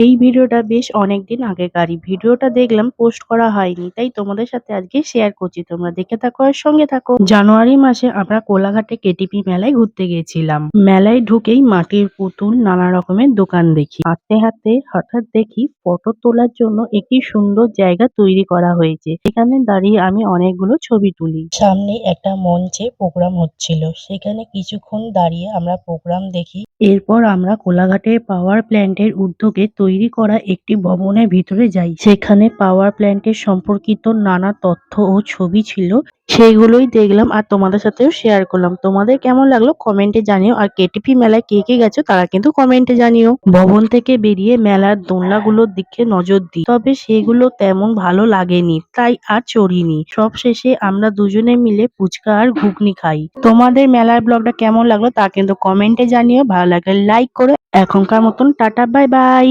এই ভিডিওটা বেশ অনেকদিন আগেকারই। ভিডিওটা দেখলাম, পোস্ট করা হয়নি। তাই তোমাদের সাথে আজকে শেয়ার করছি। তোমরা দেখে থাকো আর সঙ্গে থাকো। জানুয়ারি মাসে আমরা কোলাঘাটে কেটিপি মেলায় ঘুরতে গেছিলাম। মেলায় ঢুকেই মাটির পুতুল, নানা রকমের দোকান দেখি। হাঁটতে হাঁটতে হঠাৎ দেখি ফটো তোলার জন্য একটি সুন্দর জায়গা তৈরি করা হয়েছে। সেখানে দাঁড়িয়ে আমি অনেকগুলো ছবি তুলি। সামনে একটা মঞ্চে প্রোগ্রাম হচ্ছিল। সেখানে কিছুক্ষণ দাঁড়িয়ে আমরা প্রোগ্রাম দেখি। এরপর আমরা কোলাঘাটের পাওয়ার প্ল্যান্টের উদ্যোগে তৈরি করা একটি ভবনের ভিতরে যাই। সেখানে পাওয়ার প্ল্যান্টের সম্পর্কিত নানা তথ্য ও ছবি ছিল। সেইগুলোই দেখলাম আর তোমাদের সাথেও শেয়ার করলাম। তোমাদের কেমন লাগল কমেন্টে জানিও। আর কেটিপি মেলায় কে কে গেছো তারা কিন্তু কমেন্টে জানিও। ভবন থেকে বেরিয়ে মেলার দোলনাগুলোর দিকে নজর দিই। তবে সেগুলো তেমন ভালো লাগেনি, তাই আর চড়িনি। সব শেষে আমরা দুজনে মিলে ফুচকা আর ঘুগনি খাই। তোমাদের মেলার ব্লগটা কেমন লাগল তা কিন্তু কমেন্টে জানিও। ভালো লাগলে লাইক করে। এখনকার মতন টাটা বাই বাই।